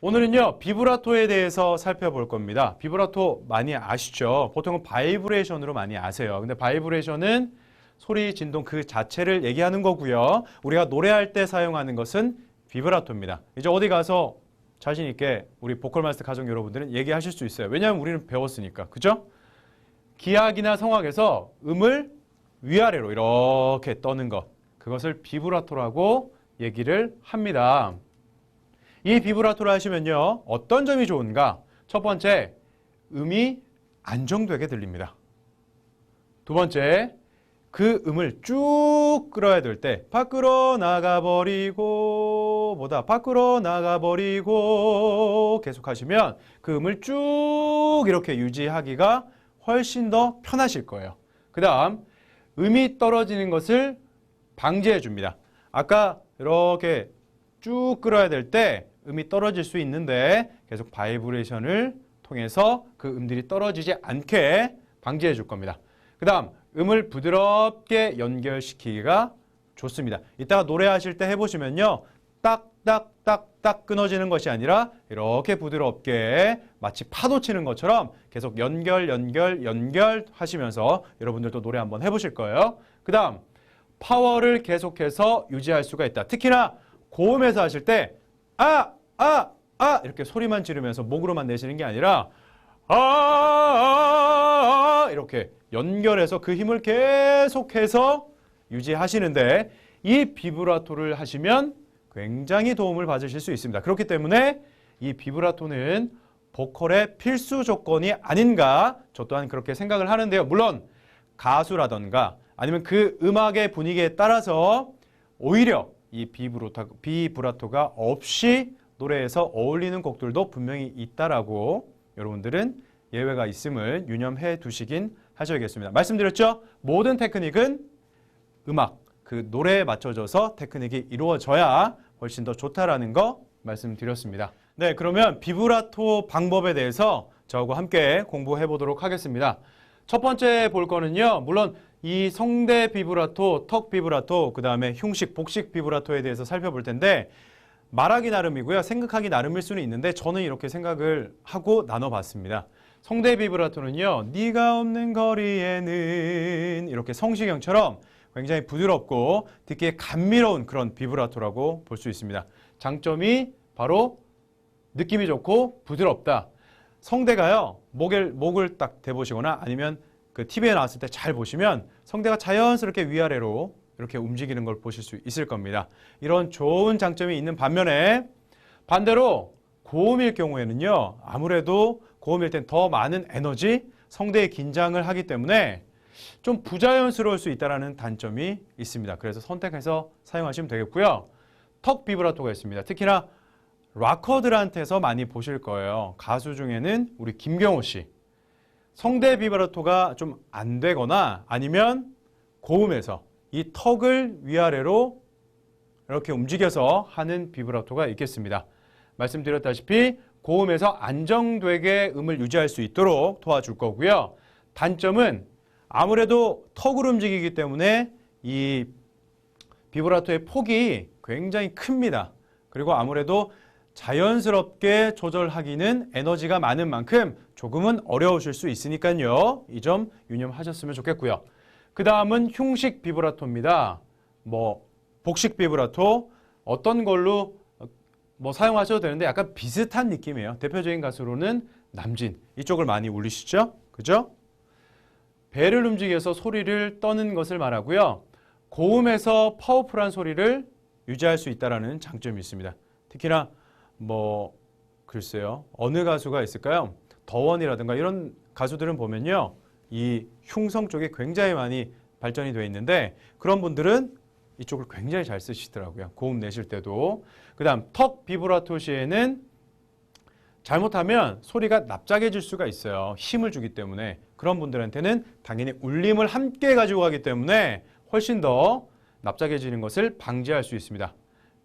오늘은요 비브라토에 대해서 살펴볼 겁니다. 비브라토 많이 아시죠? 보통은 바이브레이션으로 많이 아세요. 근데 바이브레이션은 소리 진동 그 자체를 얘기하는 거고요. 우리가 노래할 때 사용하는 것은 비브라토입니다. 이제 어디 가서 자신 있게 우리 보컬 마스터 가족 여러분들은 얘기하실 수 있어요. 왜냐하면 우리는 배웠으니까. 그죠? 기악이나 성악에서 음을 위아래로 이렇게 떠는 것. 그것을 비브라토라고 얘기를 합니다. 이 비브라토를 하시면요. 어떤 점이 좋은가? 첫 번째, 음이 안정되게 들립니다. 두 번째, 그 음을 쭉 끌어야 될 때 밖으로 나가버리고 뭐다 밖으로 나가버리고 계속 하시면 그 음을 쭉 이렇게 유지하기가 훨씬 더 편하실 거예요. 그 다음 음이 떨어지는 것을 방지해 줍니다. 아까 이렇게 쭉 끌어야 될 때 음이 떨어질 수 있는데 계속 바이브레이션을 통해서 그 음들이 떨어지지 않게 방지해 줄 겁니다. 그 다음 음을 부드럽게 연결시키기가 좋습니다. 이따가 노래하실 때 해보시면요. 딱딱딱딱 끊어지는 것이 아니라 이렇게 부드럽게 마치 파도 치는 것처럼 계속 연결 연결 연결 하시면서 여러분들도 노래 한번 해보실 거예요. 그 다음 파워를 계속해서 유지할 수가 있다. 특히나 고음에서 하실 때 아, 아, 아 이렇게 소리만 지르면서 목으로만 내시는 게 아니라 아, 아, 아 이렇게 연결해서 그 힘을 계속해서 유지하시는데 이 비브라토를 하시면 굉장히 도움을 받으실 수 있습니다. 그렇기 때문에 이 비브라토는 보컬의 필수 조건이 아닌가 저 또한 그렇게 생각을 하는데요. 물론 가수라던가 아니면 그 음악의 분위기에 따라서 오히려 이 비브라토, 비브라토가 없이 노래에서 어울리는 곡들도 분명히 있다라고 여러분들은 예외가 있음을 유념해 두시긴 하셔야겠습니다. 말씀드렸죠? 모든 테크닉은 음악, 그 노래에 맞춰져서 테크닉이 이루어져야 훨씬 더 좋다라는 거 말씀드렸습니다. 네, 그러면 비브라토 방법에 대해서 저하고 함께 공부해 보도록 하겠습니다. 첫 번째 볼 거는요, 물론 이 성대 비브라토, 턱 비브라토, 그 다음에 흉식, 복식 비브라토에 대해서 살펴볼 텐데, 말하기 나름이고요. 생각하기 나름일 수는 있는데, 저는 이렇게 생각을 하고 나눠봤습니다. 성대 비브라토는요, 네가 없는 거리에는 이렇게 성시경처럼 굉장히 부드럽고 듣기에 감미로운 그런 비브라토라고 볼 수 있습니다. 장점이 바로 느낌이 좋고 부드럽다. 성대가요, 목을, 목을 딱 대보시거나 아니면 그 TV에 나왔을 때 잘 보시면 성대가 자연스럽게 위아래로 이렇게 움직이는 걸 보실 수 있을 겁니다. 이런 좋은 장점이 있는 반면에 반대로 고음일 경우에는요, 아무래도 고음일 땐 더 많은 에너지, 성대의 긴장을 하기 때문에 좀 부자연스러울 수 있다는 단점이 있습니다. 그래서 선택해서 사용하시면 되겠고요. 턱 비브라토가 있습니다. 특히나 락커들한테서 많이 보실 거예요. 가수 중에는 우리 김경호 씨. 성대 비브라토가 좀 안 되거나 아니면 고음에서 이 턱을 위아래로 이렇게 움직여서 하는 비브라토가 있겠습니다. 말씀드렸다시피 고음에서 안정되게 음을 유지할 수 있도록 도와줄 거고요. 단점은 아무래도 턱을 움직이기 때문에 이 비브라토의 폭이 굉장히 큽니다. 그리고 아무래도 자연스럽게 조절하기는 에너지가 많은 만큼 조금은 어려우실 수 있으니까요. 이 점 유념하셨으면 좋겠고요. 그 다음은 흉식 비브라토입니다. 뭐 복식 비브라토 어떤 걸로 뭐 사용하셔도 되는데 약간 비슷한 느낌이에요. 대표적인 가수로는 남진 이쪽을 많이 울리시죠? 그죠? 배를 움직여서 소리를 떠는 것을 말하고요. 고음에서 파워풀한 소리를 유지할 수 있다는 장점이 있습니다. 특히나 뭐 글쎄요. 어느 가수가 있을까요? 더원이라든가 이런 가수들은 보면요. 이 흉성 쪽에 굉장히 많이 발전이 되어 있는데 그런 분들은 이쪽을 굉장히 잘 쓰시더라고요. 고음 내실 때도. 그 다음 턱 비브라토 시에는 잘못하면 소리가 납작해질 수가 있어요. 힘을 주기 때문에. 그런 분들한테는 당연히 울림을 함께 가지고 가기 때문에 훨씬 더 납작해지는 것을 방지할 수 있습니다.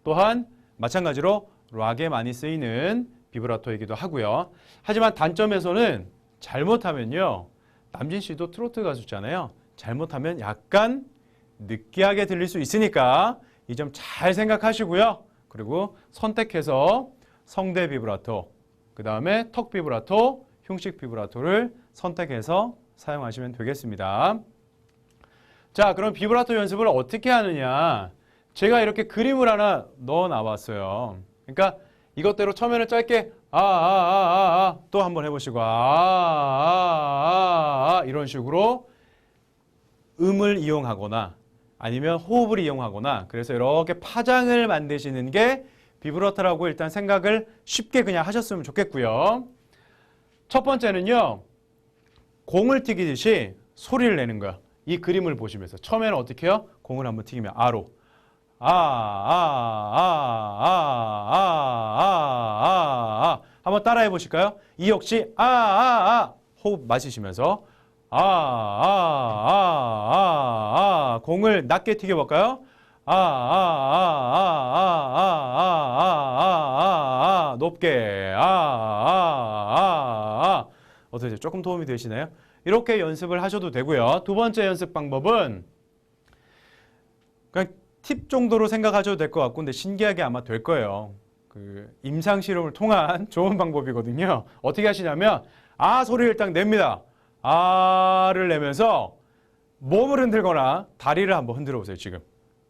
또한 마찬가지로 락에 많이 쓰이는 비브라토이기도 하고요. 하지만 단점에서는 잘못하면요. 남진 씨도 트로트 가수잖아요. 잘못하면 약간 느끼하게 들릴 수 있으니까 이 점 잘 생각하시고요. 그리고 선택해서 성대 비브라토, 그 다음에 턱 비브라토, 흉식 비브라토를 선택해서 사용하시면 되겠습니다. 자, 그럼 비브라토 연습을 어떻게 하느냐? 제가 이렇게 그림을 하나 넣어 놔봤어요. 그러니까 이것대로 처음에는 짧게 아, 아, 아, 아, 아, 또 한번 해보시고 아, 아, 아, 아, 이런 식으로 음을 이용하거나 아니면 호흡을 이용하거나 그래서 이렇게 파장을 만드시는 게 비브라토라고 일단 생각을 쉽게 그냥 하셨으면 좋겠고요. 첫 번째는요. 공을 튀기듯이 소리를 내는 거야. 이 그림을 보시면서 처음에는 어떻게 해요? 공을 한번 튀기면 아로 아, 아, 아, 아, 아, 아, 아, 아. 한번 따라해 보실까요? 이 역시 아, 아, 아. 호흡 마시시면서 아, 아, 아, 아, 아. 공을 낮게 튀겨 볼까요? 아, 아, 아, 아, 아, 아, 아, 아, 아, 아, 높게 아, 아, 아, 아. 어떠세요? 조금 도움이 되시나요? 이렇게 연습을 하셔도 되고요. 두 번째 연습 방법은 그냥 팁 정도로 생각하셔도 될 것 같고 근데 신기하게 아마 될 거예요. 그 임상 실험을 통한 좋은 방법이거든요. 어떻게 하시냐면 아 소리를 딱 냅니다. 아를 내면서 몸을 흔들거나 다리를 한번 흔들어 보세요. 지금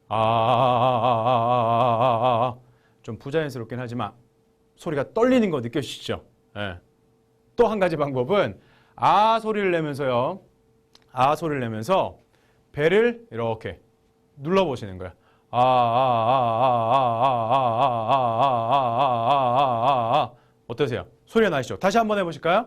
아, 아좀 부자연스럽긴 하지만 소리가 떨리는 거 느껴지시죠? 예. 또 한 가지 방법은 아 소리를 내면서요. 아 소리를 내면서 배를 이렇게 눌러 보시는 거예요. 아, 아, 아, 아, 아, 아, 아, 아, 아, 아, 아, 아, 아. 해보실까요?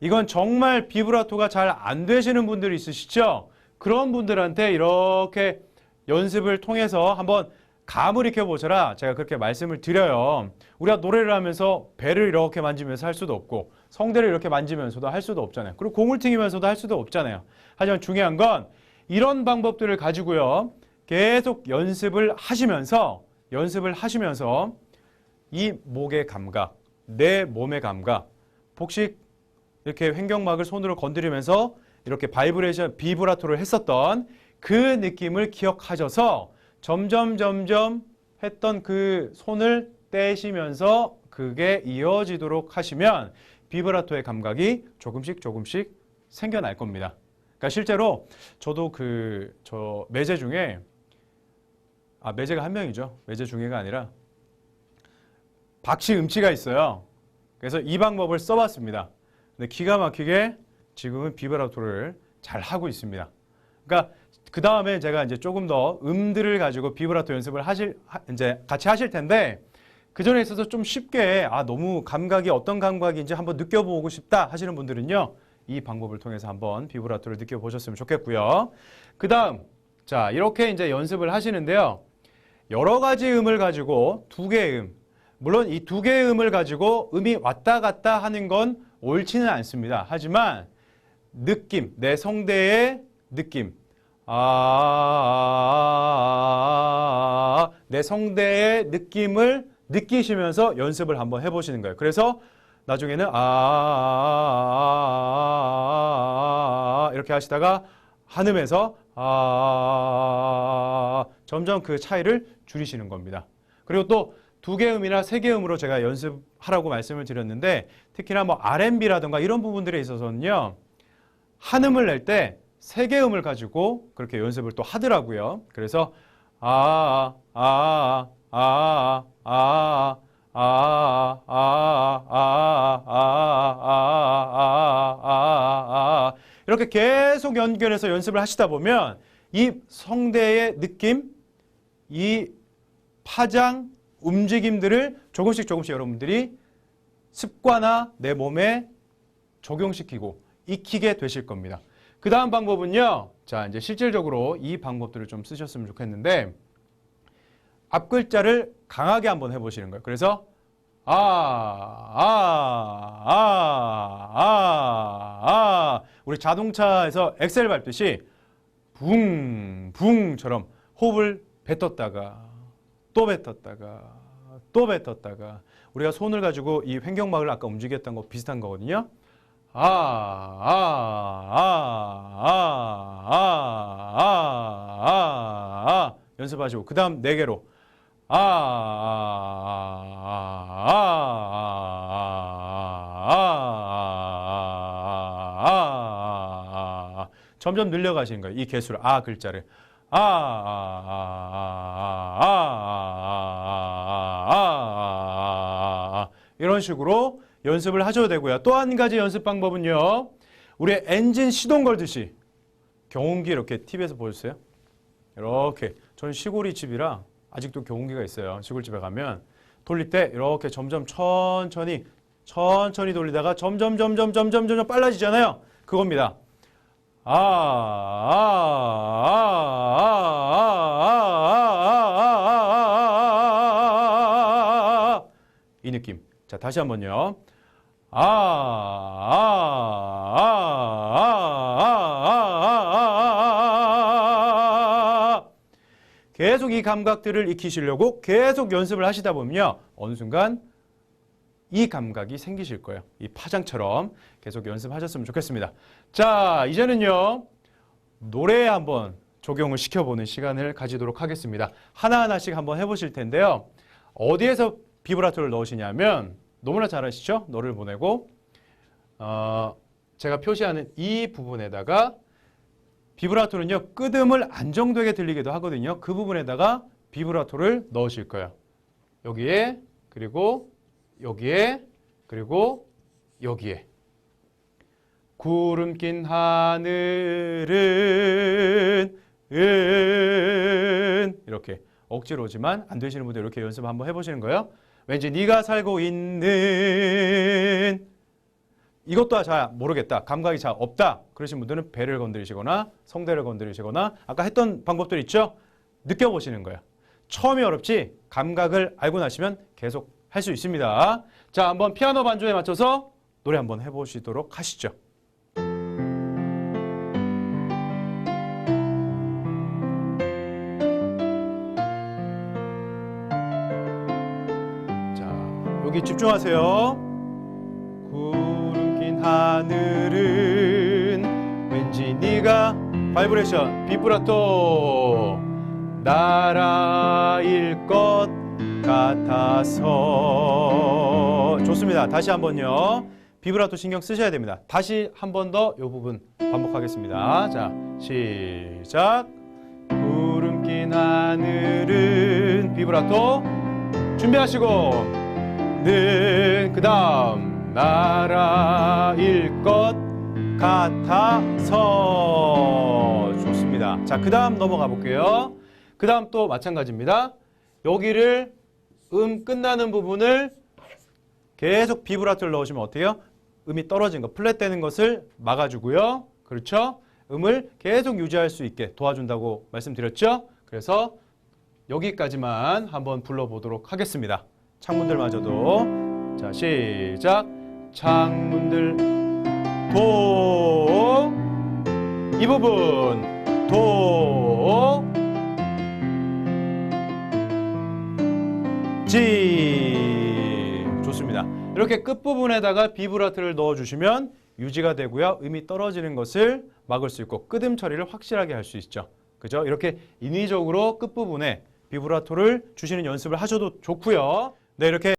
이건 정말 비브라토가 잘 안 되시는 분들이 있으시죠? 그런 분들한테 이렇게 연습을 통해서 한번 감을 익혀보셔라. 제가 그렇게 말씀을 드려요. 우리가 노래를 하면서 배를 이렇게 만지면서 할 수도 없고 성대를 이렇게 만지면서도 할 수도 없잖아요. 그리고 공을 튕기면서도 할 수도 없잖아요. 하지만 중요한 건 이런 방법들을 가지고요. 계속 연습을 하시면서 연습을 하시면서 이 목의 감각, 내 몸의 감각, 복식 이렇게 횡격막을 손으로 건드리면서 이렇게 바이브레이션 비브라토를 했었던 그 느낌을 기억하셔서 점점 점점 했던 그 손을 떼시면서 그게 이어지도록 하시면 비브라토의 감각이 조금씩 조금씩 생겨날 겁니다. 그러니까 실제로 저도 그 저 매제 중에 아 매제가 한 명이죠. 매제 중에가 아니라 박씨 음치가 있어요. 그래서 이 방법을 써봤습니다. 근데 기가 막히게 지금은 비브라토를 잘 하고 있습니다. 그러니까 그 다음에 제가 이제 조금 더 음들을 가지고 비브라토 연습을 하실 하- 이제 같이 하실 텐데 그 전에 있어서 좀 쉽게 아 너무 감각이 어떤 감각인지 한번 느껴보고 싶다 하시는 분들은요 이 방법을 통해서 한번 비브라토를 느껴보셨으면 좋겠고요. 그 다음 자 이렇게 이제 연습을 하시는데요 여러 가지 음을 가지고 두 개의 음 물론 이 두 개의 음을 가지고 음이 왔다 갔다 하는 건 옳지는 않습니다. 하지만 느낌 내 성대의 느낌 아, 내 성대의 느낌을 느끼시면서 연습을 한번 해보시는 거예요. 그래서 나중에는 아, 이렇게 하시다가 한음에서 아, 점점 그 차이를 줄이시는 겁니다. 그리고 또 두 개 음이나 세 개 음으로 제가 연습하라고 말씀을 드렸는데 특히나 뭐 R&B라든가 이런 부분들에 있어서는요. 한 음을 낼 때 세 개 음을 가지고 그렇게 연습을 또 하더라고요. 그래서 아, 아, 아, 아, 아, 아, 아, 아, 아, 아, 아, 아, 아, 아, 이렇게 계속 연결해서 연습을 하시다 보면 이 성대의 느낌, 이 파장, 움직임들을 조금씩 조금씩 여러분들이 습관화 내 몸에 적용시키고 익히게 되실 겁니다. 그 다음 방법은요. 자, 이제 실질적으로 이 방법들을 좀 쓰셨으면 좋겠는데 앞 글자를 강하게 한번 해보시는 거예요. 그래서 아, 아, 아, 아, 아. 우리 자동차에서 엑셀 밟듯이 붕, 붕처럼 호흡을 뱉었다가 또 뱉었다가 또 뱉었다가 우리가 손을 가지고 이 횡격막을 아까 움직였던 거 비슷한 거거든요. 아, 아, 아, 아, 아, 아, 아, 연습하시고 그 다음 네 개로 아, 아, 아, 아, 아, 아, 점점 늘려가시는 거예요. 이 개수를 아 글자를 아, 아, 아, 아, 아, 아, 이런 식으로 연습을 하셔도 되고요. 또 한 가지 연습 방법은요. 우리 엔진 시동 걸듯이 경운기 이렇게 TV에서 보셨어요? 이렇게 저는 시골이 집이라 아직도 경운기가 있어요. 시골집에 가면 돌릴 때 이렇게 점점 천천히 천천히 돌리다가 점점 점점 점점 점점 빨라지잖아요. 그겁니다. 아, 아, 아, 아, 자, 다시 한번요. 아, 아, 아, 아, 아, 계속 이 감각들을 익히시려고 계속 연습을 하시다 보면요. 어느 순간 이 감각이 생기실 거예요. 이 파장처럼 계속 연습하셨으면 좋겠습니다. 자, 이제는요. 노래에 한번 적용을 시켜보는 시간을 가지도록 하겠습니다. 하나하나씩 한번 해보실 텐데요. 어디에서 비브라토를 넣으시냐면 너무나 잘 아시죠? 노를 보내고 어, 제가 표시하는 이 부분에다가 비브라토는요. 끄듬을 안정되게 들리기도 하거든요. 그 부분에다가 비브라토를 넣으실 거예요. 여기에 그리고 여기에 그리고 여기에 구름 낀 하늘은 은 이렇게 억지로지만 안 되시는 분들 이렇게 연습 한번 해보시는 거예요. 왠지 네가 살고 있는 이것도 잘 모르겠다. 감각이 잘 없다. 그러신 분들은 배를 건드리시거나 성대를 건드리시거나 아까 했던 방법들 있죠? 느껴보시는 거예요. 처음이 어렵지 감각을 알고 나시면 계속 할 수 있습니다. 자, 한번 피아노 반주에 맞춰서 노래 한번 해보시도록 하시죠. 여기 집중하세요. 구름 낀 하늘은 왠지 네가 바이브레이션 비브라토 나라일 것 같아서 좋습니다. 다시 한번요. 비브라토 신경 쓰셔야 됩니다. 다시 한 번 더 이 부분 반복하겠습니다. 자, 시작. 구름 낀 하늘은 비브라토 준비하시고 는 그 다음 나라일 것 같아서 좋습니다. 자, 그 다음 넘어가 볼게요. 그 다음 또 마찬가지입니다. 여기를 음 끝나는 부분을 계속 비브라토를 넣으시면 어때요? 음이 떨어진 거, 플랫 되는 것을 막아주고요. 그렇죠? 음을 계속 유지할 수 있게 도와준다고 말씀드렸죠? 그래서 여기까지만 한번 불러보도록 하겠습니다. 창문들마저도 자 시작 창문들 도이 부분 도 지 좋습니다. 이렇게 끝부분에다가 비브라토를 넣어주시면 유지가 되고요. 음이 떨어지는 것을 막을 수 있고 끄듬 처리를 확실하게 할 수 있죠. 그죠? 이렇게 인위적으로 끝부분에 비브라토를 주시는 연습을 하셔도 좋고요. 네, 이렇게